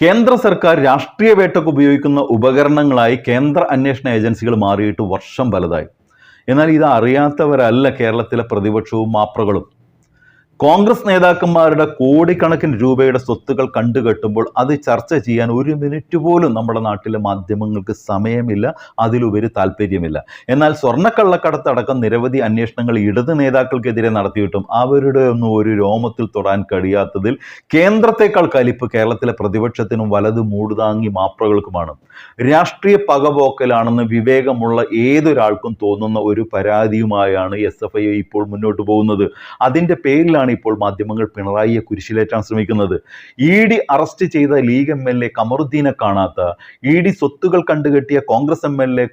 കേന്ദ്ര സർക്കാർ രാഷ്ട്രീയ വേട്ടയ്ക്ക് ഉപയോഗിക്കുന്ന ഉപകരണങ്ങളായി കേന്ദ്ര അന്വേഷണ ഏജൻസികൾ മാറിയിട്ട് വർഷം പലതായി. എന്നാൽ ഇത് അറിയാത്തവരല്ല കേരളത്തിലെ പ്രതിപക്ഷവും മാപ്രകളും. കോൺഗ്രസ് നേതാക്കന്മാരുടെ കോടിക്കണക്കിന് രൂപയുടെ സ്വത്തുക്കൾ കണ്ടുകെട്ടുമ്പോൾ അത് ചർച്ച ചെയ്യാൻ ഒരു മിനിറ്റ് പോലും നമ്മുടെ നാട്ടിലെ മാധ്യമങ്ങൾക്ക് സമയമില്ല അതിലുപരി താല്പര്യമില്ല. എന്നാൽ സ്വർണക്കള്ളക്കടത്ത് അടക്കം നിരവധി അന്വേഷണങ്ങൾ ഇടത് നേതാക്കൾക്കെതിരെ നടത്തിയിട്ടും അവരുടെ ഒന്നും ഒരു രോമത്തിൽ തൊടാൻ കഴിയാത്തതിൽ കേന്ദ്രത്തെക്കാൾ കലിപ്പ് കേരളത്തിലെ പ്രതിപക്ഷത്തിനും വലത് മൂടുതാങ്ങി മാപ്രകൾക്കുമാണ്. രാഷ്ട്രീയ പകപോക്കലാണെന്ന് വിവേകമുള്ള ഏതൊരാൾക്കും തോന്നുന്ന ഒരു പരാതിയുമായാണ് എസ് ഇപ്പോൾ മുന്നോട്ട് പോകുന്നത്. അതിന്റെ പേരിലാണ് ഇപ്പോൾ മാധ്യമങ്ങൾ പിണറായിയെ കുരിശിലേറ്റാൻ ശ്രമിക്കുന്നത്. ഇ ഡി അറസ്റ്റ് ചെയ്ത ലീഗ് എം എൽ എ കമറുദ്ദീനെ കാണാത്ത ഇ ഡി സ്വത്തുകൾ കണ്ടുകെട്ടിയ Congress M L A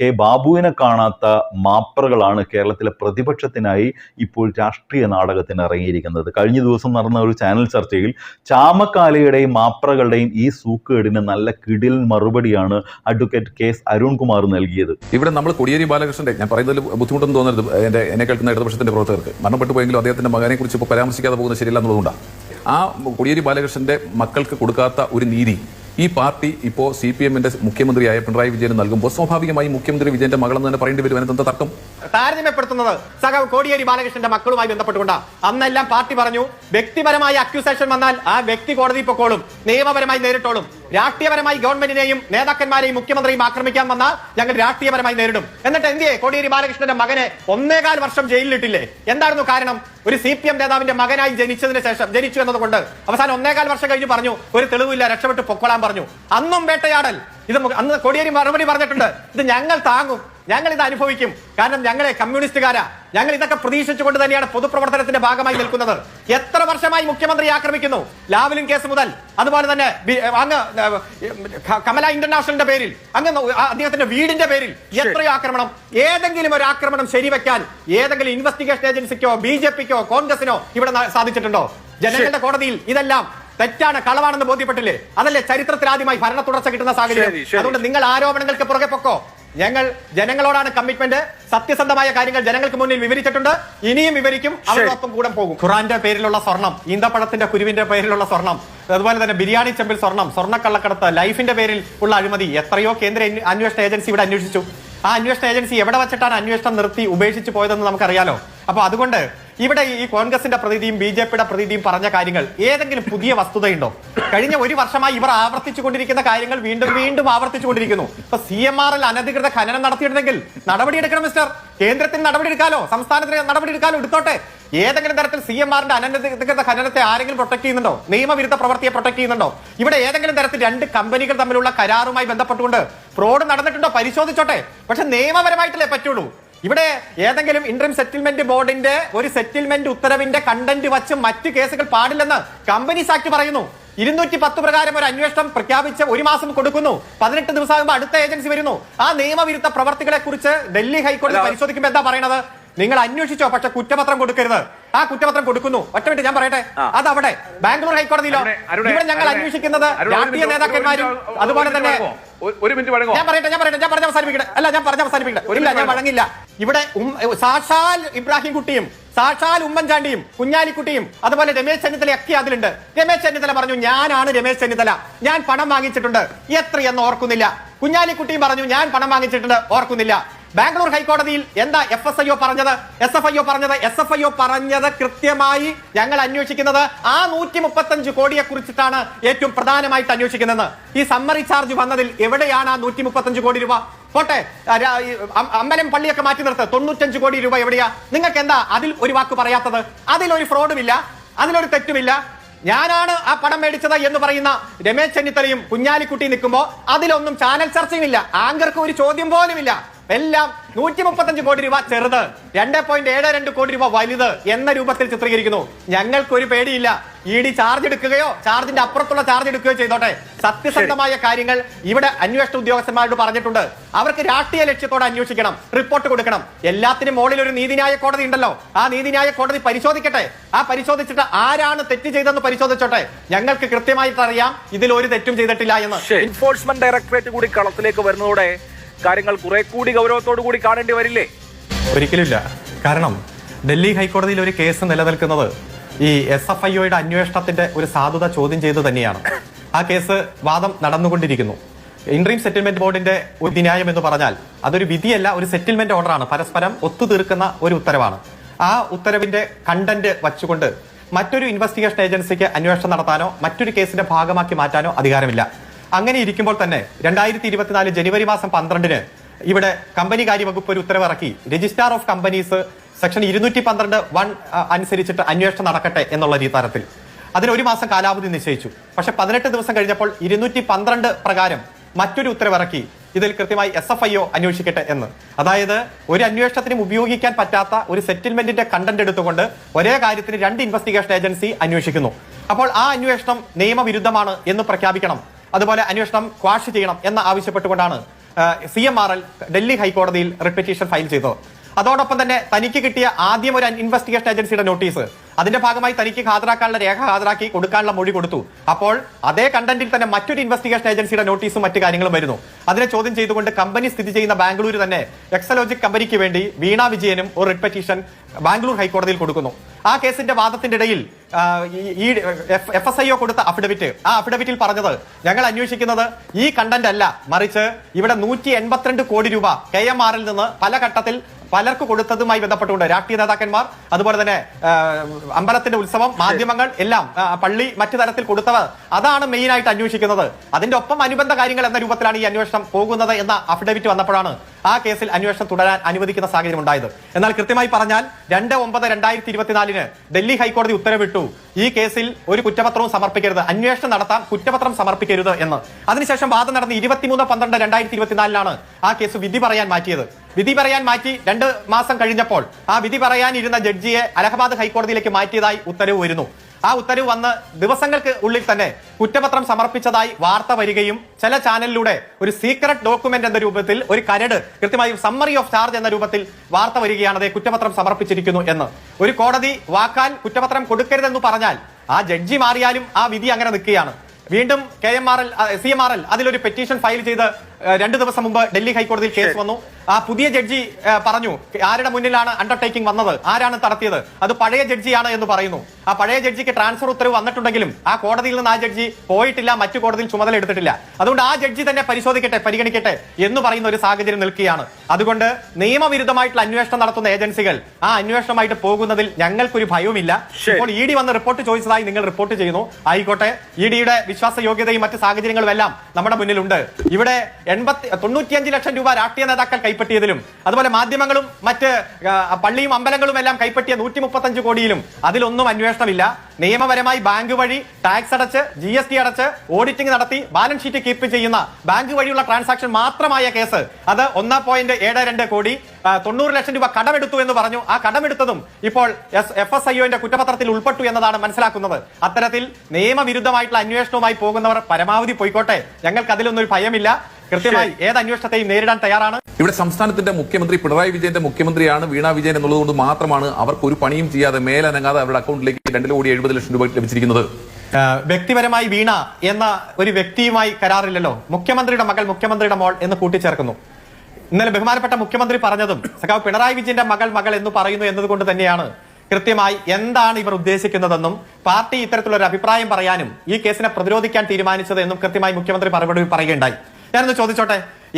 K ബാബുവിനെ കാണാത്ത മാപ്രകളാണ് കേരളത്തിലെ പ്രതിപക്ഷത്തിനായി ഇപ്പോൾ രാഷ്ട്രീയ നാടകത്തിന് ഇറങ്ങിയിരിക്കുന്നത്. കഴിഞ്ഞ ദിവസം നടന്ന ഒരു ചാനൽ ചർച്ചയിൽ ചാമക്കാലയുടെയും മാപ്രകളുടെയും ഈ സൂക്കേടിന് നല്ല കിടിൽ മറുപടിയാണ് അഡ്വക്കേറ്റ് കെ എസ് അരുൺകുമാർ നൽകിയത്. ഇവിടെ നമ്മൾ കൊടിയേരി ബാലകൃഷ്ണന്റെ ഞാൻ പറയുന്നതിൽ ബുദ്ധിമുട്ടൊന്നും തോന്നരുത് എന്റെ എന്നെ കേൾക്കുന്ന ഇടതുപക്ഷത്തിന്റെ പ്രവർത്തകർക്ക്. മരണപ്പെട്ടു പോയെങ്കിലും അദ്ദേഹത്തിന്റെ മകനെ കുറിച്ച് ഇപ്പോൾ പരാമർശിക്കാതെ പോകുന്നത് ശരിയല്ല എന്നുള്ളതുകൊണ്ടാണ് ആ കോടിയേരി ബാലകൃഷ്ണന്റെ മക്കൾക്ക് കൊടുക്കാത്ത ഒരു നീതി ഈ പാർട്ടി ഇപ്പോൾ സി പി എമ്മിന്റെ മുഖ്യമന്ത്രിയായ പിണറായി വിജയൻ നൽകുമ്പോൾ സ്വാഭാവികമായി മുഖ്യമന്ത്രി വിജയന്റെ മകളെന്ന് തന്നെ പറയേണ്ടി വരും. അതിനെന്താ തർക്കം? താരതമ്യപ്പെടുത്തുന്നത് സഹ കോടിയേരി ബാലകൃഷ്ണന്റെ മക്കളുമായി ബന്ധപ്പെട്ടുകൊണ്ട്. അന്നെല്ലാം പാർട്ടി പറഞ്ഞു വ്യക്തിപരമായ അക്യൂസേഷൻ വന്നാൽ ആ വ്യക്തി കോടതി പൊക്കോളും നിയമപരമായി നേരിട്ടോളും. രാഷ്ട്രീയപരമായി ഗവൺമെന്റിനെയും നേതാക്കന്മാരെയും മുഖ്യമന്ത്രിയും ആക്രമിക്കാൻ വന്നാൽ ഞങ്ങൾ രാഷ്ട്രീയപരമായി നേരിടും. എന്നിട്ട് എന്തിയെ കോടിയേരി ബാലകൃഷ്ണന്റെ മകനെ ഒന്നേകാൽ വർഷം ജയിലിലിട്ടില്ലേ? എന്തായിരുന്നു കാരണം? ഒരു സി പി എം നേതാവിന്റെ മകനായി ജനിച്ചതിന് ശേഷം ജനിച്ചു എന്നതുകൊണ്ട് അവസാനം ഒന്നേകാൽ വർഷം കഴിഞ്ഞ് പറഞ്ഞു ഒരു തെളിവില്ല രക്ഷപ്പെട്ട് പൊക്കോളാൻ പറഞ്ഞു. അന്നും വേട്ടയാടൽ. ഇത് അന്ന് കോടിയേരി മറുപടി പറഞ്ഞിട്ടുണ്ട്. ഇത് ഞങ്ങൾ താങ്ങും. ഞങ്ങൾ ഇത് അനുഭവിക്കും. കാരണം ഞങ്ങളെ കമ്മ്യൂണിസ്റ്റുകാരാ. ഞങ്ങൾ ഇതൊക്കെ പ്രതീക്ഷിച്ചുകൊണ്ട് തന്നെയാണ് പൊതുപ്രവർത്തനത്തിന്റെ ഭാഗമായി നിൽക്കുന്നത്. എത്ര വർഷമായി മുഖ്യമന്ത്രി ആക്രമിക്കുന്നു? ലാവലിൻ കേസ് മുതൽ. അതുപോലെ തന്നെ അങ്ങ് കമല ഇന്റർനാഷണലിന്റെ പേരിൽ അങ്ങ് അദ്ദേഹത്തിന്റെ വീടിന്റെ പേരിൽ എത്രയോ ആക്രമണം. ഏതെങ്കിലും ഒരു ആക്രമണം ശരിവെക്കാൻ ഏതെങ്കിലും ഇൻവെസ്റ്റിഗേഷൻ ഏജൻസിക്കോ ബി ജെ പിക്കോ കോൺഗ്രസിനോ ഇവിടെ സാധിച്ചിട്ടുണ്ടോ? ജനങ്ങളുടെ കോടതിയിൽ ഇതെല്ലാം തെറ്റാണ് കളവാണെന്ന് ബോധ്യപ്പെട്ടില്ലേ? അതല്ലേ ചരിത്രത്തിൽ ആദ്യമായി ഭരണ തുടർച്ച കിട്ടുന്ന സാഹചര്യം. അതുകൊണ്ട് നിങ്ങൾ ആരോപണങ്ങൾക്ക് പുറകെ പൊക്കോ. ഞങ്ങൾ ജനങ്ങളോടാണ് കമ്മിറ്റ്മെന്റ് സത്യസന്ധമായ കാര്യങ്ങൾ ജനങ്ങൾക്ക് മുന്നിൽ വിവരിച്ചിട്ടുണ്ട്. ഇനിയും വിവരിക്കും അവരോടൊപ്പം കൂടെ പോകും. ഖുറാന്റെ പേരിലുള്ള സ്വർണം ഈന്തപ്പഴത്തിന്റെ കുരുവിന്റെ പേരിലുള്ള സ്വർണം അതുപോലെ തന്നെ ബിരിയാണി ചെമ്പിൽ സ്വർണം സ്വർണക്കള്ളക്കടത്ത് ലൈഫിന്റെ പേരിൽ ഉള്ള അഴിമതി എത്രയോ കേന്ദ്ര അന്വേഷണ ഏജൻസി ഇവിടെ അന്വേഷിച്ചു. ആ അന്വേഷണ ഏജൻസി എവിടെ വെച്ചിട്ടാണ് അന്വേഷണം നിർത്തി ഉപേക്ഷിച്ച് പോയതെന്ന് നമുക്കറിയാലോ. അപ്പൊ അതുകൊണ്ട് ഇവിടെ ഈ കോൺഗ്രസിന്റെ പ്രതിനിധിയും ബി ജെ പിയുടെ പ്രതിനിധിയും പറഞ്ഞ കാര്യങ്ങൾ ഏതെങ്കിലും പുതിയ വസ്തുതയുണ്ടോ? കഴിഞ്ഞ ഒരു വർഷമായി ഇവർ ആവർത്തിച്ചു കൊണ്ടിരിക്കുന്ന കാര്യങ്ങൾ വീണ്ടും വീണ്ടും ആവർത്തിച്ചു കൊണ്ടിരിക്കുന്നു ഇപ്പൊ സി എം ആർ എൽ അനധികൃത ഖനനം നടത്തിയിട്ടുണ്ടെങ്കിൽ നടപടിയെടുക്കണം മിസ്റ്റർ. കേന്ദ്രത്തിന് നടപടിയെടുക്കാലോ? സംസ്ഥാനത്തിന് നടപടിയെടുക്കാലോ? എടുത്തോട്ടെ. ഏതെങ്കിലും തരത്തിൽ സി എം ആറിന്റെ അനധികൃത ഖനനത്തെ ആരെങ്കിലും പ്രൊട്ടക്ട് ചെയ്യുന്നുണ്ടോ? നിയമവിരുദ്ധ പ്രവൃത്തിയെ പ്രൊട്ടക്ട് ചെയ്യുന്നുണ്ടോ? ഇവിടെ ഏതെങ്കിലും തരത്തിൽ രണ്ട് കമ്പനികൾ തമ്മിലുള്ള കരാറുമായി ബന്ധപ്പെട്ടുകൊണ്ട് ഫ്രോഡ് നടന്നിട്ടുണ്ടോ? പരിശോധിച്ചോട്ടെ. പക്ഷെ നിയമപരമായിട്ടല്ലേ പറ്റുള്ളൂ. ഇവിടെ ഏതെങ്കിലും ഇന്റർ സെറ്റിൽമെന്റ് ബോർഡിന്റെ ഒരു സെറ്റിൽമെന്റ് ഉത്തരവിന്റെ കണ്ടന്റ് വച്ച് മറ്റ് കേസുകൾ പാടില്ലെന്ന് കമ്പനീസ് ആക്ട് പറയുന്നു. ഇരുന്നൂറ്റി പത്ത് പ്രകാരം ഒരു അന്വേഷണം പ്രഖ്യാപിച്ച് ഒരു മാസം കൊടുക്കുന്നു. പതിനെട്ട് ദിവസമാകുമ്പോൾ അടുത്ത ഏജൻസി വരുന്നു. ആ നിയമവിരുദ്ധ പ്രവർത്തികളെ കുറിച്ച് ഡൽഹി ഹൈക്കോടതി പരിശോധിക്കുമ്പോൾ എന്താ പറയുന്നത് നിങ്ങൾ അന്വേഷിച്ചോ പക്ഷെ കുറ്റപത്രം കൊടുക്കരുത്. ആ കുറ്റപത്രം കൊടുക്കുന്നു. ഒറ്റ മിനിറ്റ് ഞാൻ പറയട്ടെ? അത് അവിടെ ബാംഗ്ലൂർ ഹൈക്കോടതിയിലോ? ഇവിടെ ഞങ്ങൾ അന്വേഷിക്കുന്നത് രാഷ്ട്രീയ നേതാക്കന്മാരും അതുപോലെ തന്നെ ഒരു- മിനിറ്റ് ഞാൻ പറയട്ടെ ഞാൻ പറയട്ടെ ഞാൻ പറഞ്ഞ അവസാനിപ്പിക്കട്ടെ. അല്ല ഞാൻ പറഞ്ഞ അവസാനിപ്പിക്കട്ടെ. ഒരു ഇല്ല ഞാൻ വഴങ്ങില്ല. ഇവിടെ സാക്ഷാൽ ഇബ്രാഹിം കുട്ടിയും സാക്ഷാൽ ഉമ്മൻചാണ്ടിയും കുഞ്ഞാലിക്കുട്ടിയും അതുപോലെ രമേശ് ചെന്നിത്തല ഒക്കെ അതിലുണ്ട്. രമേശ് ചെന്നിത്തല പറഞ്ഞു ഞാനാണ് രമേശ് ചെന്നിത്തല. ഞാൻ പണം വാങ്ങിച്ചിട്ടുണ്ട്. എത്രയെന്ന് ഓർക്കുന്നില്ല. കുഞ്ഞാലിക്കുട്ടിയും പറഞ്ഞു ഞാൻ പണം വാങ്ങിച്ചിട്ടുണ്ട്. ഓർക്കുന്നില്ല. ബാംഗ്ലൂർ ഹൈക്കോടതിയിൽ എന്താ എഫ് എസ് ഐ ഒ പറഞ്ഞത്? എസ് എഫ് ഐ ഒ പറഞ്ഞത് എസ് എഫ് ഐ ഒ പറഞ്ഞത് കൃത്യമായി ഞങ്ങൾ അന്വേഷിക്കുന്നത് ആ നൂറ്റി മുപ്പത്തഞ്ച് കോടിയെ കുറിച്ചിട്ടാണ് ഏറ്റവും പ്രധാനമായിട്ട് അന്വേഷിക്കുന്നത് ഈ സമ്മറി ചാർജ് വന്നതിൽ എവിടെയാണ് ആ നൂറ്റി മുപ്പത്തഞ്ച് കോടി രൂപ? പോട്ടെ അമ്പലം പള്ളിയൊക്കെ മാറ്റി നിർത്ത്. തൊണ്ണൂറ്റഞ്ച് കോടി രൂപ എവിടെയാ? നിങ്ങൾക്ക് എന്താ അതിൽ ഒരു വാക്ക് പറയാത്തത്? അതിലൊരു ഫ്രോഡുമില്ല അതിലൊരു തെറ്റുമില്ല. ഞാനാണ് ആ പടം മേടിച്ചത് എന്ന് പറയുന്ന രമേശ് ചെന്നിത്തലയും കുഞ്ഞാലിക്കുട്ടി നിൽക്കുമ്പോൾ അതിലൊന്നും ചാനൽ ചർച്ചയുമില്ല. ആങ്കർക്ക് ഒരു ചോദ്യം പോലുമില്ല. എല്ലാം നൂറ്റി മുപ്പത്തഞ്ച് കോടി രൂപ ചെറുത്. രണ്ട് പോയിന്റ് ഏഴ് രണ്ട് കോടി രൂപ വലുത് എന്ന രൂപത്തിൽ ചിത്രീകരിക്കുന്നു. ഞങ്ങൾക്കൊരു പേടിയില്ല. ഇ ഡി ചാർജ് എടുക്കുകയോ ചാർജിന്റെ അപ്പുറത്തുള്ള ചാർജ് എടുക്കുകയോ ചെയ്തോട്ടെ. സത്യസന്ധമായ കാര്യങ്ങൾ ഇവിടെ അന്വേഷണ ഉദ്യോഗസ്ഥന്മാരോട് പറഞ്ഞിട്ടുണ്ട്. അവർക്ക് രാഷ്ട്രീയ ലക്ഷ്യത്തോടെ അന്വേഷിക്കണം റിപ്പോർട്ട് കൊടുക്കണം. എല്ലാത്തിനും മുകളിൽ ഒരു നീതിന്യായ കോടതി ഉണ്ടല്ലോ. ആ നീതിന്യായ കോടതി പരിശോധിക്കട്ടെ. ആ പരിശോധിച്ചിട്ട് ആരാണ് തെറ്റ് ചെയ്തെന്ന് പരിശോധിച്ചോട്ടെ. ഞങ്ങൾക്ക് കൃത്യമായിട്ട് അറിയാം ഇതിൽ ഒരു തെറ്റും ചെയ്തിട്ടില്ല എന്ന്. എൻഫോഴ്സ്മെന്റ് ഡയറക്ടറേറ്റ് കൂടി കളത്തിലേക്ക് വരുന്നതോടെ കാര്യങ്ങൾ കുറെ കൂടി ഗൗരവത്തോടു കൂടി കാണേണ്ടി വരില്ലേ? ഒരിക്കലുമില്ല. കാരണം ഡൽഹി ഹൈക്കോടതിയിൽ ഒരു കേസ് നിലനിൽക്കുന്നത് ഈ എസ് എഫ് ഐയുടെ അന്വേഷണത്തിന്റെ ഒരു സാധുത ചോദ്യം ചെയ്ത് തന്നെയാണ്. ആ കേസ് വാദം നടന്നുകൊണ്ടിരിക്കുന്നു. ഇൻട്രീം സെറ്റിൽമെന്റ് ബോർഡിന്റെ ഒരു വിധിന്യായം എന്ന് പറഞ്ഞാൽ അതൊരു വിധിയല്ല ഒരു സെറ്റിൽമെന്റ് ഓർഡറാണ് പരസ്പരം ഒത്തുതീർക്കുന്ന ഒരു ഉത്തരവാണ്. ആ ഉത്തരവിന്റെ കണ്ടന്റ് വച്ചുകൊണ്ട് മറ്റൊരു ഇൻവെസ്റ്റിഗേഷൻ ഏജൻസിക്ക് അന്വേഷണം നടത്താനോ മറ്റൊരു കേസിന്റെ ഭാഗമാക്കി മാറ്റാനോ അധികാരമില്ല. അങ്ങനെ ഇരിക്കുമ്പോൾ തന്നെ രണ്ടായിരത്തി ഇരുപത്തിനാല് ജനുവരി മാസം പന്ത്രണ്ടിന് ഇവിടെ കമ്പനി കാര്യവകുപ്പ് ഒരു ഉത്തരവിറക്കി. രജിസ്ട്രാർ ഓഫ് കമ്പനീസ് സെക്ഷൻ ഇരുന്നൂറ്റി പന്ത്രണ്ട് വൺ അനുസരിച്ചിട്ട് അന്വേഷണം നടക്കട്ടെ എന്നുള്ള രീതി തരത്തിൽ അതിന് ഒരു മാസം കാലാവധി നിശ്ചയിച്ചു. പക്ഷെ പതിനെട്ട് ദിവസം കഴിഞ്ഞപ്പോൾ ഇരുന്നൂറ്റി പന്ത്രണ്ട് പ്രകാരം മറ്റൊരു ഉത്തരവിറക്കി. ഇതിൽ കൃത്യമായി എസ് എഫ് ഐ ഒ അന്വേഷിക്കട്ടെ എന്ന്. അതായത് ഒരു അന്വേഷണത്തിനും ഉപയോഗിക്കാൻ പറ്റാത്ത ഒരു സെറ്റിൽമെന്റിന്റെ കണ്ടന്റ് എടുത്തുകൊണ്ട് ഒരേ കാര്യത്തിന് രണ്ട് ഇൻവെസ്റ്റിഗേഷൻ ഏജൻസി അന്വേഷിക്കുന്നു. അപ്പോൾ ആ അന്വേഷണം നിയമവിരുദ്ധമാണ് എന്ന് പ്രഖ്യാപിക്കണം. അതുപോലെ അന്വേഷണം ക്വാഷ് ചെയ്യണം എന്ന് ആവശ്യപ്പെട്ടുകൊണ്ടാണ് C M R L Delhi ഹൈക്കോടതിയിൽ റിപ്പറ്റീഷൻ ഫയൽ ചെയ്തത്. അതോടൊപ്പം തന്നെ തനിക്ക് കിട്ടിയ ആദ്യം ഒരു ഇൻവെസ്റ്റിഗേഷൻ ഏജൻസിയുടെ നോട്ടീസ് അതിന്റെ ഭാഗമായി തനിക്ക് ഹാജരാക്കാനുള്ള രേഖ ഹാജരാക്കി കൊടുക്കാനുള്ള മൊഴി കൊടുത്തു. അപ്പോൾ അതേ കണ്ടന്റിൽ തന്നെ മറ്റൊരു ഇൻവെസ്റ്റിഗേഷൻ ഏജൻസിയുടെ നോട്ടീസും മറ്റു കാര്യങ്ങളും വരുന്നു. അതിനെ ചോദ്യം ചെയ്തുകൊണ്ട് കമ്പനി സ്ഥിതി ചെയ്യുന്ന ബാംഗ്ലൂർ തന്നെ എക്സലോജിക് കമ്പനിക്ക് വേണ്ടി വീണ വിജയനും ഒരു റിട്ട് പെറ്റീഷൻ ബാംഗ്ലൂർ ഹൈക്കോടതിയിൽ കൊടുക്കുന്നു. ആ കേസിന്റെ വാദത്തിന്റെ ഇടയിൽ ഈ- എഫ് എസ് ഐ ഒ കൊടുത്ത അഫിഡവിറ്റ് ആ അഫിഡവിറ്റിൽ പറഞ്ഞത് ഞങ്ങൾ അന്വേഷിക്കുന്നത് ഈ കണ്ടന്റ് അല്ല. മറിച്ച് ഇവിടെ നൂറ്റി എൺപത്തിരണ്ട് കോടി രൂപ കെ എം ആറിൽ നിന്ന് പല ഘട്ടത്തിൽ പലർക്ക് കൊടുത്തതുമായി ബന്ധപ്പെട്ടുകൊണ്ട് രാഷ്ട്രീയ നേതാക്കന്മാർ അതുപോലെ തന്നെ അമ്പലത്തിന്റെ ഉത്സവം മാധ്യമങ്ങൾ എല്ലാം പള്ളി മറ്റു തരത്തിൽ കൊടുത്തവർ അതാണ് മെയിൻ ആയിട്ട് അന്വേഷിക്കുന്നത്. അതിന്റെ ഒപ്പം അനുബന്ധ കാര്യങ്ങൾ എന്ന രൂപത്തിലാണ് ഈ അന്വേഷണം പോകുന്നത് എന്ന അഫിഡവിറ്റ് വന്നപ്പോഴാണ് ആ കേസിൽ അന്വേഷണം തുടരാൻ അനുവദിക്കുന്ന സാഹചര്യം ഉണ്ടായത്. എന്നാൽ കൃത്യമായി പറഞ്ഞാൽ രണ്ട് ഒമ്പത് രണ്ടായിരത്തി ഇരുപത്തിനാലിന് ഡൽഹി ഹൈക്കോടതി ഉത്തരവിട്ടു ഈ കേസിൽ ഒരു കുറ്റപത്രവും സമർപ്പിക്കരുത് അന്വേഷണം നടത്താം കുറ്റപത്രം സമർപ്പിക്കരുത് എന്ന്. അതിനുശേഷം വാദം നടന്ന് ഇരുപത്തിമൂന്ന് പന്ത്രണ്ട് രണ്ടായിരത്തി ഇരുപത്തിനാലിലാണ് ആ കേസ് വിധി പറയാൻ മാറ്റിയത്. വിധി പറയാൻ മാറ്റി രണ്ട് മാസം കഴിഞ്ഞപ്പോൾ ആ വിധി പറയാനിരുന്ന ജഡ്ജിയെ അലഹബാദ് ഹൈക്കോടതിയിലേക്ക് മാറ്റിയതായി ഉത്തരവ് വരുന്നു. ആ ഉത്തരവ് വന്ന് ദിവസങ്ങൾക്ക് ഉള്ളിൽ തന്നെ കുറ്റപത്രം സമർപ്പിച്ചതായി വാർത്ത വരികയും ചില ചാനലിലൂടെ ഒരു സീക്രട്ട് ഡോക്യുമെന്റ് എന്ന രൂപത്തിൽ ഒരു കരട് കൃത്യമായി സമ്മറി ഓഫ് ചാർജ് എന്ന രൂപത്തിൽ വാർത്ത വരികയാണ് അതേ കുറ്റപത്രം സമർപ്പിച്ചിരിക്കുന്നു എന്ന്. ഒരു കോടതി വാക്കാൽ കുറ്റപത്രം കൊടുക്കരുതെന്ന് പറഞ്ഞാൽ ആ ജഡ്ജി മാറിയാലും ആ വിധി അങ്ങനെ നിൽക്കുകയാണ്. വീണ്ടും K M R L C M R L അതിലൊരു പെറ്റീഷൻ ഫയൽ ചെയ്ത് രണ്ട് ദിവസം മുമ്പ് ഡൽഹി ഹൈക്കോടതിയിൽ കേസ് വന്നു. ആ പുതിയ ജഡ്ജി പറഞ്ഞു ആരുടെ മുന്നിലാണ് അണ്ടർടേക്കിംഗ് വന്നത്? ആരാണ് നടത്തിയത്? അത് പഴയ ജഡ്ജിയാണ് എന്ന് പറയുന്നു. ആ പഴയ ജഡ്ജിക്ക് ട്രാൻസ്ഫർ ഉത്തരവ് വന്നിട്ടുണ്ടെങ്കിലും ആ കോടതിയിൽ നിന്ന് ആ ജഡ്ജി പോയിട്ടില്ല മറ്റു കോടതിയിൽ ചുമതല എടുത്തിട്ടില്ല. അതുകൊണ്ട് ആ ജഡ്ജി തന്നെ പരിശോധിക്കട്ടെ പരിഗണിക്കട്ടെ എന്ന് പറയുന്ന ഒരു സാഹചര്യം നിൽക്കുകയാണ്. അതുകൊണ്ട് നിയമവിരുദ്ധമായിട്ടുള്ള അന്വേഷണം നടത്തുന്ന ഏജൻസികൾ ആ അന്വേഷണമായിട്ട് പോകുന്നതിൽ ഞങ്ങൾക്കൊരു ഭയവുമില്ല. ഇപ്പോൾ ഇ ഡി വന്ന് റിപ്പോർട്ട് ചോദിച്ചതായി നിങ്ങൾ റിപ്പോർട്ട് ചെയ്യുന്നു. ആയിക്കോട്ടെ ഇ ഡിയുടെ വിശ്വാസ യോഗ്യതയും മറ്റ് സാഹചര്യങ്ങളും എല്ലാം നമ്മുടെ മുന്നിലുണ്ട്. ഇവിടെ എൺപത്തി തൊണ്ണൂറ്റിയഞ്ച് ലക്ഷം രൂപ രാഷ്ട്രീയ നേതാക്കൾ കൈപ്പറ്റിയതിലും അതുപോലെ മാധ്യമങ്ങളും മറ്റ് പള്ളിയും അമ്പലങ്ങളും എല്ലാം കൈപ്പറ്റിയ നൂറ്റി മുപ്പത്തഞ്ച് കോടിയിലും അതിലൊന്നും അന്വേഷണമില്ല. നിയമപരമായി ബാങ്ക് വഴി ടാക്സ് അടച്ച് ജി എസ് ടി അടച്ച് ഓഡിറ്റിംഗ് നടത്തി ബാലൻസ് ഷീറ്റ് കീപ്പ് ചെയ്യുന്ന ബാങ്ക് വഴിയുള്ള ട്രാൻസാക്ഷൻ മാത്രമായ കേസ്. അത് ഒന്ന് പോയിന്റ് ഏഴ് രണ്ട് കോടി തൊണ്ണൂറ് ലക്ഷം രൂപ കടമെടുത്തു എന്ന് പറഞ്ഞു. ആ കടമെടുത്തതും ഇപ്പോൾ എഫ് എസ് ഐഒന്റെ കുറ്റപത്രത്തിൽ ഉൾപ്പെട്ടു എന്നതാണ് മനസ്സിലാക്കുന്നത്. അത്തരത്തിൽ നിയമവിരുദ്ധമായിട്ടുള്ള അന്വേഷണവുമായി പോകുന്നവർ പരമാവധി പോയിക്കോട്ടെ. ഞങ്ങൾക്ക് അതിലൊന്നും ഒരു ഭയമില്ല. കൃത്യമായി ഏത് അന്വേഷണത്തെയും നേരിടാൻ തയ്യാറാണ്? ഇവിടെ സംസ്ഥാനത്തിന്റെ മുഖ്യമന്ത്രി പിണറായി വിജയന്റെ മുഖ്യമന്ത്രിയാണ് വീണ വിജയൻ എന്നുള്ളതുകൊണ്ട് മാത്രമാണ് അവർക്ക് ഒരു പണിയും ചെയ്യാതെ മേലനങ്ങാതെ അവരുടെ അക്കൗണ്ടിലേക്ക് രണ്ട് കോടി എഴുപത് ലക്ഷം രൂപ ലഭിച്ചിരിക്കുന്നത്. വ്യക്തിപരമായി വീണ എന്ന ഒരു വ്യക്തിയുമായി കരാറില്ലല്ലോ? മുഖ്യമന്ത്രിയുടെ മകൾ മുഖ്യമന്ത്രിയുടെ മോൾ എന്ന് കൂട്ടിച്ചേർക്കുന്നു. ഇന്നലെ ബഹുമാനപ്പെട്ട മുഖ്യമന്ത്രി പറഞ്ഞതും സഖാവ് പിണറായി വിജയന്റെ മകൾ മകൾ എന്ന് പറയുന്നു എന്നതുകൊണ്ട് തന്നെയാണ് കൃത്യമായി എന്താണ് ഇവർ ഉദ്ദേശിക്കുന്നതെന്നും പാർട്ടി ഇത്തരത്തിലുള്ള ഒരു അഭിപ്രായം പറയാനും ഈ കേസിനെ പ്രതിരോധിക്കാൻ തീരുമാനിച്ചത് എന്നും കൃത്യമായി മുഖ്യമന്ത്രി മറുപടി പറയുകയുണ്ടായി. ഞാനൊന്ന് ചോദിച്ചോട്ടെ?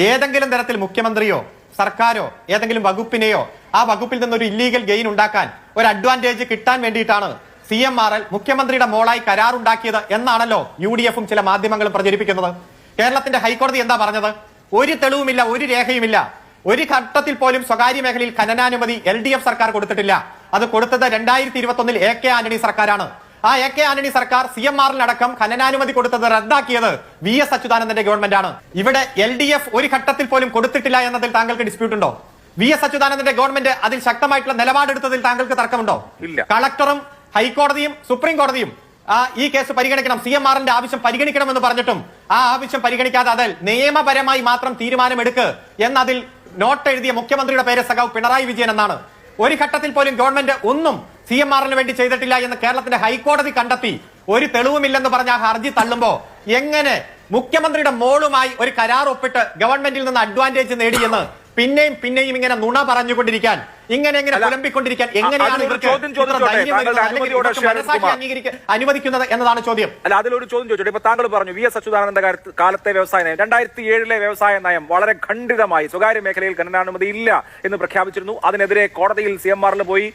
ഏതെങ്കിലും തരത്തിൽ മുഖ്യമന്ത്രിയോ സർക്കാരോ ഏതെങ്കിലും വകുപ്പിനെയോ ആ വകുപ്പിൽ നിന്ന് ഒരു ഇല്ലീഗൽ ഗെയിൻ ഉണ്ടാക്കാൻ ഒരു അഡ്വാന്റേജ് കിട്ടാൻ വേണ്ടിയിട്ടാണ് സി എം ആർ എൽ മുഖ്യമന്ത്രിയുടെ മോളായി കരാറുണ്ടാക്കിയത് എന്നാണല്ലോ യു ഡി എഫും ചില മാധ്യമങ്ങളും പ്രചരിപ്പിക്കുന്നത്. കേരളത്തിന്റെ ഹൈക്കോടതി എന്താ പറഞ്ഞത്? ഒരു തെളിവുമില്ല ഒരു രേഖയുമില്ല. ഒരു ഘട്ടത്തിൽ പോലും സ്വകാര്യ മേഖലയിൽ ഖനനാനുമതി എൽ സർക്കാർ കൊടുത്തിട്ടില്ല. അത് കൊടുത്തത് രണ്ടായിരത്തി ഇരുപത്തി ഒന്നിൽ എ കെ ആന്റണി സർക്കാരാണ്. ആ എ കെ ആന്റണി സർക്കാർ സി എം ആറിനടക്കം ഖനനാനുമതി കൊടുത്തത് റദ്ദാക്കിയത് വി എസ് അച്യുതാനന്ദന്റെ ഗവൺമെന്റാണ്. ആണ് ഇവിടെ എൽ ഡി എഫ് ഒരു ഘട്ടത്തിൽ പോലും കൊടുത്തിട്ടില്ല എന്നതിൽ താങ്കൾക്ക് ഡിസ്പ്യൂട്ട് ഉണ്ടോ വി എസ് അച്യുതാനന്ദന്റെ ഗവൺമെന്റ് അതിൽ ശക്തമായിട്ടുള്ള നിലപാടെടുത്തതിൽ താങ്കൾക്ക് തർക്കമുണ്ടോ. കളക്ടറും ഹൈക്കോടതിയും സുപ്രീം കോടതിയും ആ ഈ കേസ് പരിഗണിക്കണം സി എം ആറിന്റെ ആവശ്യം പരിഗണിക്കണമെന്ന് പറഞ്ഞിട്ടും ആ ആവശ്യം പരിഗണിക്കാതെ അതിൽ നിയമപരമായി മാത്രം തീരുമാനമെടുക്ക് എന്നതിൽ നോട്ട് എഴുതിയ മുഖ്യമന്ത്രിയുടെ പേര് സഖാവ് പിണറായി വിജയൻ എന്നാണ്. ഒരു ഘട്ടത്തിൽ പോലും ഗവൺമെന്റ് ഒന്നും സി എം ആറിന് വേണ്ടി ചെയ്തിട്ടില്ല എന്ന് കേരളത്തിന്റെ ഹൈക്കോടതി കണ്ടെത്തി. ഒരു തെളിവുമില്ലെന്ന് പറഞ്ഞ ആ ഹർജി തള്ളുമ്പോ എങ്ങനെ മുഖ്യമന്ത്രിയുടെ മോളുമായി ഒരു കരാർ ഒപ്പിട്ട് ഗവൺമെന്റിൽ നിന്ന് അഡ്വാന്റേജ് നേടിയെന്ന് പിന്നെയും പിന്നെയും ഇങ്ങനെ നുണ പറഞ്ഞുകൊണ്ടിരിക്കാൻ ഇങ്ങനെ എങ്ങനെ പുലമ്പിക്കൊണ്ടിരിക്കാൻ എങ്ങനെയാണ് ഇവർക്ക് അനുവദിക്കുന്നത് എന്നതാണ് ചോദ്യം. അല്ല അതിലൊരു ചോദ്യം ചോദിച്ചോട്ടെ? ഇപ്പൊ താങ്കൾ പറഞ്ഞു വി എസ് അച്യുതാനന്ദ കാലത്ത് വ്യവസായ നയം. രണ്ടായിരത്തി ഏഴിലെ വ്യവസായ നയം വളരെ ഖണ്ഡിതമായി സ്വകാര്യ മേഖലയിൽ ഖനനാനുമതി ഇല്ല എന്ന് പ്രഖ്യാപിച്ചിരുന്നു. അതിനെതിരെ കോടതിയിൽ സി എം ആറിൽ പോയി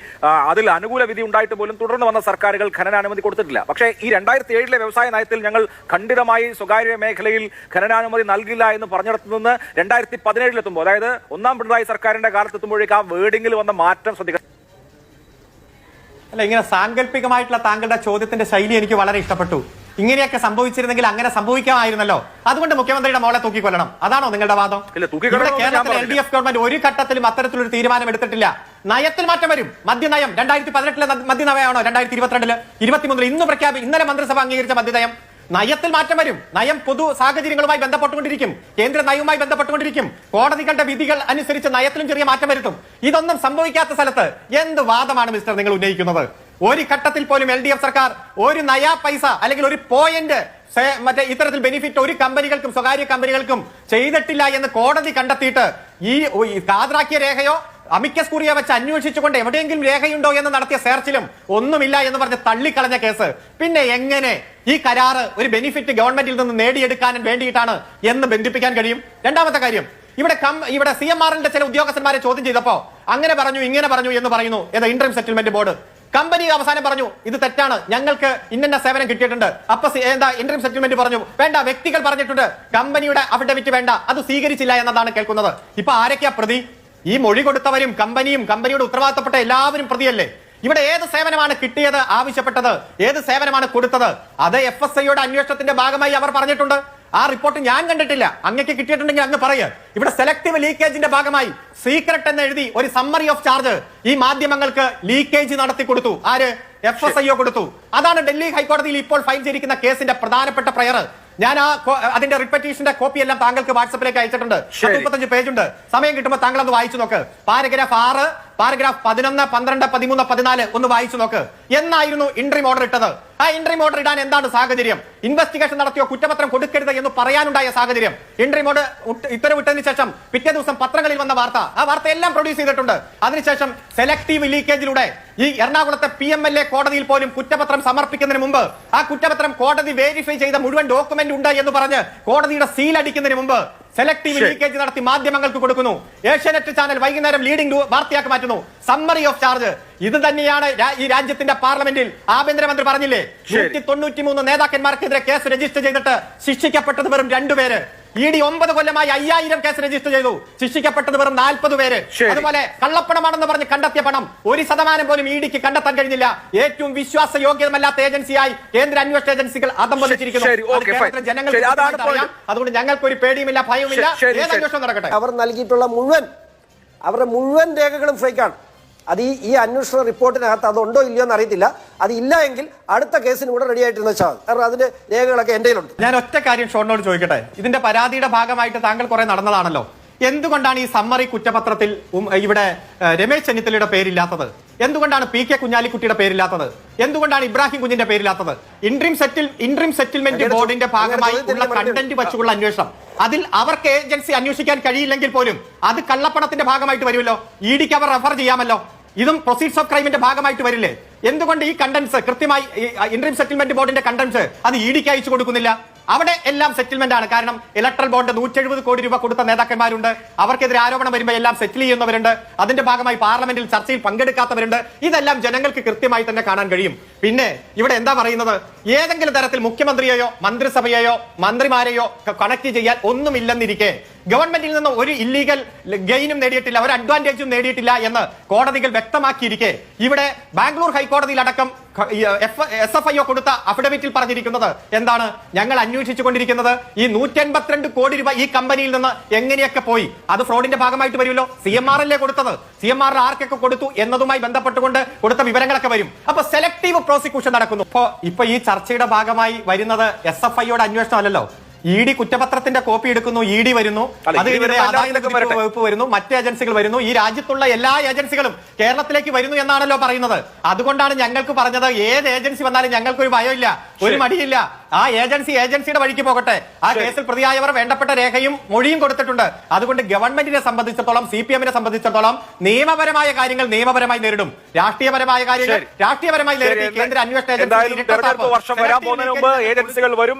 അതിൽ അനുകൂല വിധി ഉണ്ടായിട്ട് പോലും തുടർന്ന് വന്ന സർക്കാരുകൾ ഖനനാനുമതി കൊടുത്തിട്ടില്ല. പക്ഷേ ഈ രണ്ടായിരത്തി ഏഴിലെ വ്യവസായ നയത്തിൽ ഞങ്ങൾ ഖണ്ഡിതമായി സ്വകാര്യ മേഖലയിൽ ഖനനാനുമതി നൽകില്ല എന്ന് പറഞ്ഞിടത്തു നിന്ന് രണ്ടായിരത്തി പതിനേഴിലെത്തുമ്പോൾ അതായത് ഒന്നാം പിണറായി സർക്കാരിന്റെ കാലത്തെത്തുമ്പോഴേക്ക് ആ വേർഡിംഗിൽ വന്ന മാറ്റം ശ്രദ്ധിക്കണം അല്ല ഇങ്ങനെ സാങ്കല്പികമായിട്ടുള്ള താങ്കളുടെ ചോദ്യത്തിന്റെ ശൈലി എനിക്ക് വളരെ ഇഷ്ടപ്പെട്ടു. ഇങ്ങനെയൊക്കെ സംഭവിച്ചിരുന്നെങ്കിൽ അങ്ങനെ സംഭവിക്കാമായിരുന്നല്ലോ. അതുകൊണ്ട് മുഖ്യമന്ത്രിയുടെ മോളെ തൂക്കിക്കൊല്ലണം. അതാണോ നിങ്ങളുടെ വാദം? ഇവിടെ കേരളത്തിലെ എൽ ഡി എഫ് ഗവൺമെന്റ് ഒരു ഘട്ടത്തിലും അത്തരത്തിലൊരു തീരുമാനം എടുത്തിട്ടില്ല. നയത്തിൽ മാറ്റം വരും. മദ്യനയം. രണ്ടായിരത്തി പതിനെട്ടിലെ മദ്യനയമാണോ രണ്ടായിരത്തി ഇരുപത്തിരണ്ടിൽ? ഇരുപത്തിമൂന്നിൽ ഇന്ന് പ്രഖ്യാപി ഇന്നലെ മന്ത്രിസഭ അംഗീകരിച്ച മദ്യനയം. നയത്തിൽ മാറ്റം വരും. നയം പൊതു സാഹചര്യങ്ങളുമായി ബന്ധപ്പെട്ടുകൊണ്ടിരിക്കും. കേന്ദ്ര നയവുമായി ബന്ധപ്പെട്ടുകൊണ്ടിരിക്കും. കോടതികളുടെ വിധികൾ അനുസരിച്ച് നയത്തിലും ചെറിയ മാറ്റം വരുത്തും. ഇതൊന്നും സംഭവിക്കാത്ത സ്ഥലത്ത് എന്ത് വാദമാണ് മിസ്റ്റർ നിങ്ങൾ ഉന്നയിക്കുന്നത്? ഒരു ഘട്ടത്തിൽ പോലും എൽ ഡി എഫ് സർക്കാർ ഒരു നയാ പൈസ അല്ലെങ്കിൽ ഒരു പോയിന്റ് മറ്റേ ഇത്തരത്തിൽ ബെനിഫിറ്റ് ഒരു കമ്പനികൾക്കും സ്വകാര്യ കമ്പനികൾക്കും ചെയ്തിട്ടില്ല എന്ന് കോടതി കണ്ടെത്തിയിട്ട് ഈ കാതറാക്കിയ രേഖയോ അമിക്കസ് കുറിയ വെച്ച് അന്വേഷിച്ചുകൊണ്ട് എവിടെയെങ്കിലും രേഖയുണ്ടോ എന്ന് നടത്തിയ സെർച്ചിലും ഒന്നുമില്ല എന്ന് പറഞ്ഞ് തള്ളിക്കളഞ്ഞ കേസ്. പിന്നെ എങ്ങനെ ഈ കരാറ് ഒരു ബെനിഫിറ്റ് ഗവൺമെന്റിൽ നിന്ന് നേടിയെടുക്കാൻ വേണ്ടിയിട്ടാണ് എന്ന് ബന്ധിപ്പിക്കാൻ കഴിയും? രണ്ടാമത്തെ കാര്യം ഇവിടെ ഇവിടെ സി എം ചില ഉദ്യോഗസ്ഥന്മാരെ ചോദ്യം ചെയ്തപ്പോ അങ്ങനെ പറഞ്ഞു ഇങ്ങനെ പറഞ്ഞു എന്ന് പറയുന്നു ഏതാ ഇന്റർം സെറ്റിൽമെന്റ് ബോർഡ് കമ്പനി അവസാനം പറഞ്ഞു ഇത് തെറ്റാണ് ഞങ്ങൾക്ക് ഇന്ന സേവനം കിട്ടിയിട്ടുണ്ട്. അപ്പൊ എന്താ ഇന്റർ സെറ്റിൽമെന്റ് പറഞ്ഞു വേണ്ട വ്യക്തികൾ പറഞ്ഞിട്ടുണ്ട് കമ്പനിയുടെ അഫിഡവിറ്റ് വേണ്ട അത് സ്വീകരിച്ചില്ല എന്നതാണ് കേൾക്കുന്നത്. ഇപ്പൊ ആരൊക്കെയാ പ്രതി? ഈ മൊഴി കൊടുത്തവരും കമ്പനിയും കമ്പനിയുടെ ഉത്തരവാദിത്തപ്പെട്ട എല്ലാവരും പ്രതിയല്ലേ? ഇവിടെ ഏത് സേവനമാണ് കിട്ടിയത് ആവശ്യപ്പെട്ടത് ഏത് സേവനമാണ് കൊടുത്തത്? അത് എഫ് എസ് ഐയുടെ അന്വേഷണത്തിന്റെ ഭാഗമായി അവർ പറഞ്ഞിട്ടുണ്ട്. ആ റിപ്പോർട്ട് ഞാൻ കണ്ടിട്ടില്ല. അങ്ങക്ക് കിട്ടിയിട്ടുണ്ടെങ്കിൽ അങ്ങ് പറയുക ഇവിടെ സെലക്ടീവ് ലീക്കേജിന്റെ ഭാഗമായി സീക്രട്ട് എന്ന് എഴുതി ഒരു സമ്മറി ഓഫ് ചാർജ് ഈ മാധ്യമങ്ങൾക്ക് ലീക്കേജ് നടത്തി കൊടുത്തു. ആര്? എഫ് എസ് ഐ കൊടുത്തു. അതാണ് ഡൽഹി ഹൈക്കോടതിയിൽ ഇപ്പോൾ ഫയൽ ചെയ്തിരിക്കുന്ന കേസിന്റെ പ്രധാനപ്പെട്ട പ്രയർ ഞാൻ ആ അതിന്റെ റിപ്പറ്റീഷന്റെ കോപ്പി എല്ലാം താങ്കൾക്ക് വാട്സപ്പിലേക്ക് അയച്ചിട്ടുണ്ട്. മുപ്പത്തഞ്ച് പേജ് ഉണ്ട് സമയം കിട്ടുമ്പോൾ താങ്കൾ അത് വായിച്ചു നോക്ക്. പാരഗ്രാഫ് ആറ് പാരഗ്രാഫ് പതിനൊന്ന് പന്ത്രണ്ട് പതിമൂന്ന് പതിനാല് ഒന്ന് വായിച്ചു നോക്ക്. എന്നായിരുന്നു ഇൻട്രീം ഓർഡർ ഇട്ടത്. ആ ഇൻട്രീം ഓർഡർ ഇടാൻ എന്താണ് സാഹചര്യം? ഇൻവെസ്റ്റിഗേഷൻ നടത്തിയോ കുറ്റപത്രം കൊടുക്കരുത് എന്ന് പറയാനുണ്ടായ സാഹചര്യം. ഇൻട്രീം ഓർഡർ ഉത്തരവിട്ടതിന് ശേഷം പിറ്റേ ദിവസം പത്രങ്ങളിൽ വന്ന വാർത്ത. ആ വാർത്ത എല്ലാം പ്രൊഡ്യൂസ് ചെയ്തിട്ടുണ്ട്. അതിനുശേഷം സെലക്ടീവ് ലീക്കേജിലൂടെ ഈ എറണാകുളത്തെ പി എം എൽ എ കോടതിയിൽ പോലും കുറ്റപത്രം സമർപ്പിക്കുന്നതിന് മുമ്പ് ആ കുറ്റപത്രം കോടതി വെരിഫൈ ചെയ്ത മുഴുവൻ ഡോക്യുമെന്റ് ഉണ്ട് എന്ന് പറഞ്ഞ് കോടതിയുടെ സീൽ അടിക്കുന്നതിന് മുമ്പ് സെലക്ടീവ് ലീക്കേജ് നടത്തി മാധ്യമങ്ങൾക്ക് കൊടുക്കുന്നു. ഏഷ്യാനെറ്റ് ചാനൽ വൈകുന്നേരം ലീഡിംഗ് വാർത്തയാക്കി മാറ്റുന്നു. സമ്മറി ഓഫ് ചാർജ് ഇത് തന്നെയാണ് ഈ രാജ്യത്തിന്റെ പാർലമെന്റിൽ ആഭ്യന്തരമന്ത്രി പറഞ്ഞില്ലേ. നൂറ്റി തൊണ്ണൂറ്റി മൂന്ന് നേതാക്കന്മാർക്കെതിരെ കേസ് രജിസ്റ്റർ ചെയ്തിട്ട് ശിക്ഷിക്കപ്പെട്ടത് വെറും രണ്ടുപേര്. ഇ ഡി ഒമ്പത് കൊല്ലമായി അയ്യായിരം കേസ് രജിസ്റ്റർ ചെയ്തു. ശിക്ഷിക്കപ്പെട്ടത് വെറും നാൽപ്പത് പേര്. അതുപോലെ കള്ളപ്പണമാണെന്ന് പറഞ്ഞ് കണ്ടെത്തിയ പണം ഒരു ശതമാനം പോലും ഇ ഡിക്ക് കണ്ടെത്താൻ കഴിഞ്ഞില്ല. ഏറ്റവും വിശ്വാസ യോഗ്യതമല്ലാത്ത ഏജൻസിയായി കേന്ദ്ര അന്വേഷണ ഏജൻസികൾ വന്നിരിക്കുന്നു അത് അറിയാം. അതുകൊണ്ട് ഞങ്ങൾക്ക് ഒരു പേടിയുമില്ല ഭയവുമില്ല. ഏത് അന്വേഷണം നടക്കട്ടെ. അവർ നൽകിയിട്ടുള്ള മുഴുവൻ അവരുടെ മുഴുവൻ രേഖകളും ഫേക്കാണ് അത് ഈ ഈ അന്വേഷണ റിപ്പോർട്ടിനകത്ത് അതുണ്ടോ ഇല്ലയോ എന്ന് അറിയത്തില്ല. അത് ഇല്ല എങ്കിൽ അടുത്ത കേസിന് കൂടെ റെഡി ആയിട്ടിരുന്ന വെച്ചാൽ കാരണം അതിന്റെ രേഖകളൊക്കെ എന്റെ കയ്യിലുണ്ട്. ഞാൻ ഒറ്റ കാര്യം ഷോണിനോട് ചോദിക്കട്ടെ? ഇതിന്റെ പരാതിയുടെ ഭാഗമായിട്ട് താങ്കൾ കുറെ നടന്നതാണല്ലോ. എന്തുകൊണ്ടാണ് ഈ സമ്മറി കുറ്റപത്രത്തിൽ ഇവിടെ രമേശ് ചെന്നിത്തലയുടെ പേരില്ലാത്തത്? എന്തുകൊണ്ടാണ് പി കെ കുഞ്ഞാലിക്കുട്ടിയുടെ പേരില്ലാത്തത്? എന്തുകൊണ്ടാണ് ഇബ്രാഹിം കുഞ്ഞിന്റെ പേരില്ലാത്തത്? ഇൻട്രീം സെറ്റിൽ ഇൻട്രീം സെറ്റിൽമെന്റ് ബോർഡിന്റെ ഭാഗമായി ഉള്ള കണ്ടന്റ് വച്ചുള്ള അന്വേഷണം. അതിൽ അവർക്ക് ഏജൻസി അന്വേഷിക്കാൻ കഴിയില്ലെങ്കിൽ പോലും അത് കള്ളപ്പണത്തിന്റെ ഭാഗമായിട്ട് വരുമല്ലോ. ഇ ഡിക്ക് അവർ റെഫർ ചെയ്യാമല്ലോ. ഇതും പ്രൊസീഡ്സ് ഓഫ് ക്രൈമിന്റെ ഭാഗമായിട്ട് വരില്ലേ? എന്തുകൊണ്ട് ഈ കണ്ടൻസ് കൃത്യമായി ഇന്റർ സെറ്റിൽമെന്റ് ബോർഡിന്റെ കണ്ടൻസ് അത് ഇ ഡിക്ക് അയച്ചു കൊടുക്കുന്നില്ല? അവിടെ എല്ലാം സെറ്റിൽമെന്റ് ആണ്. കാരണം ഇലക്ട്രൽ ബോണ്ട് നൂറ്റി എഴുപത് കോടി രൂപ കൊടുത്ത നേതാക്കന്മാരുണ്ട്. അവർക്കെതിരെ ആരോപണം വരുമ്പോൾ എല്ലാം സെറ്റിൽ ചെയ്യുന്നവരുണ്ട്. അതിന്റെ ഭാഗമായി പാർലമെന്റിൽ ചർച്ചയിൽ പങ്കെടുക്കാത്തവരുണ്ട്. ഇതെല്ലാം ജനങ്ങൾക്ക് കൃത്യമായി തന്നെ കാണാൻ കഴിയും. പിന്നെ ഇവിടെ എന്താ പറയുന്നത്? ഏതെങ്കിലും തരത്തിൽ മുഖ്യമന്ത്രിയെയോ മന്ത്രിസഭയെയോ മന്ത്രിമാരെയോ കണക്ട് ചെയ്യാൻ ഒന്നുമില്ലെന്നിരിക്കെ. ഗവൺമെന്റിൽ നിന്ന് ഒരു ഇല്ലീഗൽ ഗെയിനും നേടിയിട്ടില്ല ഒരു അഡ്വാന്റേജും നേടിയിട്ടില്ല എന്ന് കോടതികൾ വ്യക്തമാക്കിയിരിക്കെ. ഇവിടെ ബാംഗ്ലൂർ ഹൈക്കോടതിയിലടക്കം എസ് എഫ് ഐ ഒ കൊടുത്ത അഫിഡവിറ്റിൽ പറഞ്ഞിരിക്കുന്നത് എന്താണ്? ഞങ്ങൾ അന്വേഷിച്ചു കൊണ്ടിരിക്കുന്നത് ഈ നൂറ്റി എൺപത്തിരണ്ട് കോടി രൂപ ഈ കമ്പനിയിൽ നിന്ന് എങ്ങനെയൊക്കെ പോയി? അത് ഫ്രോഡിന്റെ ഭാഗമായിട്ട് വരുമല്ലോ. സി എം ആർ അല്ലേ കൊടുത്തത്? സി എം ആറിൽ ആർക്കൊക്കെ കൊടുത്തു എന്നതുമായി ബന്ധപ്പെട്ടുകൊണ്ട് കൊടുത്ത വിവരങ്ങളൊക്കെ വരും. അപ്പൊ സെലക്ടീവ് പ്രോസിക്യൂഷൻ നടക്കുന്നു. ഇപ്പോ ഇപ്പൊ ഈ ചർച്ചയുടെ ഭാഗമായി വരുന്നത് എസ് എഫ് ഐയുടെ അന്വേഷണം അല്ലല്ലോ ഇ ഡി കുറ്റപത്രത്തിന്റെ കോപ്പി എടുക്കുന്നു ഇ ഡി വരുന്നു. അല്ല, അത് ED കഴിഞ്ഞ് വരുമ്പോൾ ആദായ എല്ലാത്തിലേക്കും നികുതി വരട്ടെ. വകുപ്പ് വരുന്നു മറ്റ് ഏജൻസികൾ വരുന്നു. ഈ രാജ്യത്തുള്ള എല്ലാ ഏജൻസികളും കേരളത്തിലേക്ക് വരുന്നു എന്നാണല്ലോ പറയുന്നത്. അതുകൊണ്ടാണ് ഞങ്ങൾക്ക് പറഞ്ഞത് ഏത് ഏജൻസി വന്നാലും ഞങ്ങൾക്ക് ഒരു ഭയമില്ല ഒരു മടിയില്ല. ആ ഏജൻസി ഏജൻസിയുടെ വഴിക്ക് പോകട്ടെ. ആ കേസിൽ പ്രതിയായവർ വേണ്ടപ്പെട്ട രേഖയും മൊഴിയും കൊടുത്തിട്ടുണ്ട്. അതുകൊണ്ട് ഗവൺമെന്റിനെ സംബന്ധിച്ചിടത്തോളം സി പി എമ്മിനെ സംബന്ധിച്ചിടത്തോളം നിയമപരമായ കാര്യങ്ങൾ നിയമപരമായി നേരിടും. രാഷ്ട്രീയപരമായ കാര്യങ്ങൾ. രാഷ്ട്രീയപരമായി നേരിടും. കേന്ദ്ര അന്വേഷണ ഏജൻസി. വർഷം വരാൻ പോകുന്നതിന് മുമ്പ് ഏജൻസികൾ വരും.